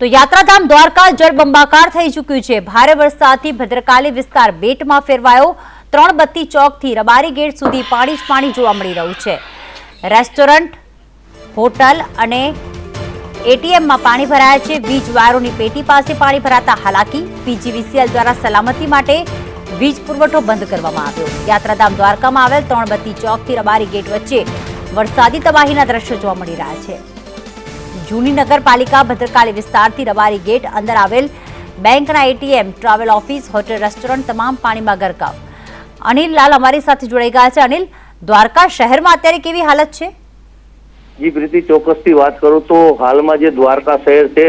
તો યાત્રાધામ દ્વારકા જળબંબાકાર થઈ ચૂક્યું છે. ભારે વરસાદથી ભદ્રકાલી વિસ્તાર બેટમાં ફેરવાયો. ત્રણ બત્તી ચોકથી રબારી ગેટ સુધી પાણી જ પાણી જોવા મળી રહ્યું છે. રેસ્ટોરન્ટ, હોટલ અને એટીએમમાં પાણી ભરાયા છે. વીજ વાયરોની પેટી પાસે પાણી ભરાતા હાલાકી. પીજીવીસીએલ દ્વારા સલામતી માટે વીજ પુરવઠો બંધ કરવામાં આવ્યો. યાત્રાધામ દ્વારકામાં આવેલ ત્રણ બત્તી ચોકથી રબારી ગેટ વચ્ચે વરસાદી તબાહીના દ્રશ્યો જોવા મળી રહ્યા છે. જૂની નગરપાલિકા ભદ્રકાળી વિસ્તારથી રબારી ગેટ અંદર આવેલ બેંકના ATM travel office hotel restaurant તમામ પાણીમાં ગરકાવ. અનિલ લાલ અમારી સાથે જોડાઈ ગયા છે. અનિલ, દ્વારકા શહેરમાં અત્યારે કેવી હાલત છે? જી, પ્રીતિ, ચોક્કસથી વાત કરું તો હાલમાં જે દ્વારકા શહેર છે,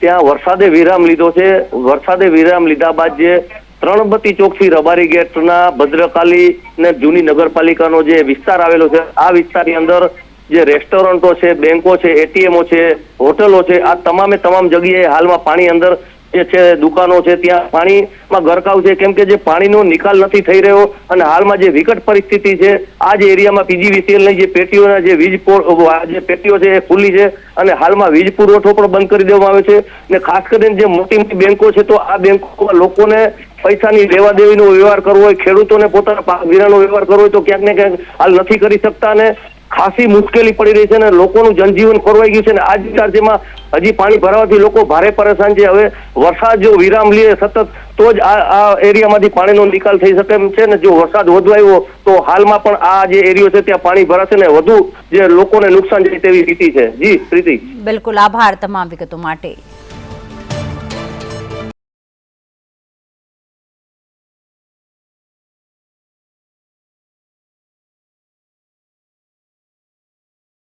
ત્યાં વરસાદે વિરામ લીધો છે. વરસાદે વિરામ લીધા બાદ જે ત્રણબત્તી ચોકથી રબારી ગેટના ભદ્રકાલી ને જૂની નગરપાલિકાનો જે વિસ્તાર આવેલો છે, આ વિસ્તારની અંદર જે રેસ્ટોરન્ટો છે, બેંકો છે એટીએમઓ છે, હોટલો છે, આ તમામે તમામ જગ્યાએ હાલમાં પાણી અંદર જે છે, દુકાનો છે, ત્યાં પાણીમાં ગરકાવ છે. કેમ કે જે પાણીનો નિકાલ નથી થઈ રહ્યો અને હાલમાં જે વિકટ પરિસ્થિતિ છે, આ જે એરિયામાં પીજીવીસીએલની જે પેટીઓના જે વીજ જે પેટીઓ છે એ ખુલ્લી છે અને હાલમાં વીજ પુરવઠો પણ બંધ કરી દેવામાં આવ્યો છે ને ખાસ કરીને જે મોટી મોટી બેંકો છે, તો આ બેંકોમાં લોકોને પૈસાની લેવા દેવીનો વ્યવહાર કરવો હોય, ખેડૂતોને પોતાના પાક વીરાનો વ્યવહાર કરવો હોય, તો ક્યાંક ને ક્યાંક હાલ નથી કરી શકતા અને ખાસી મુશ્કેલી પડી રહી છે અને લોકોનું જનજીવન ખોરવાઈ ગયું છે અને આ જ હજી પાણી ભરાવાથી લોકો ભારે પરેશાન છે. હવે વરસાદ જો વિરામ લે સતત, તો જ આ આ એરિયામાંથી પાણીનો નિકાલ થઈ શકે એમ છે ને જો વરસાદ વધુ આવ્યો તો હાલમાં પણ આ જે એરિયો છે ત્યાં પાણી ભરાશે ને વધુ જે લોકોને નુકસાન જાય તેવી સ્થિતિ છે. જી, પ્રીતિ. બિલકુલ આભાર તમામ વિગતો માટે.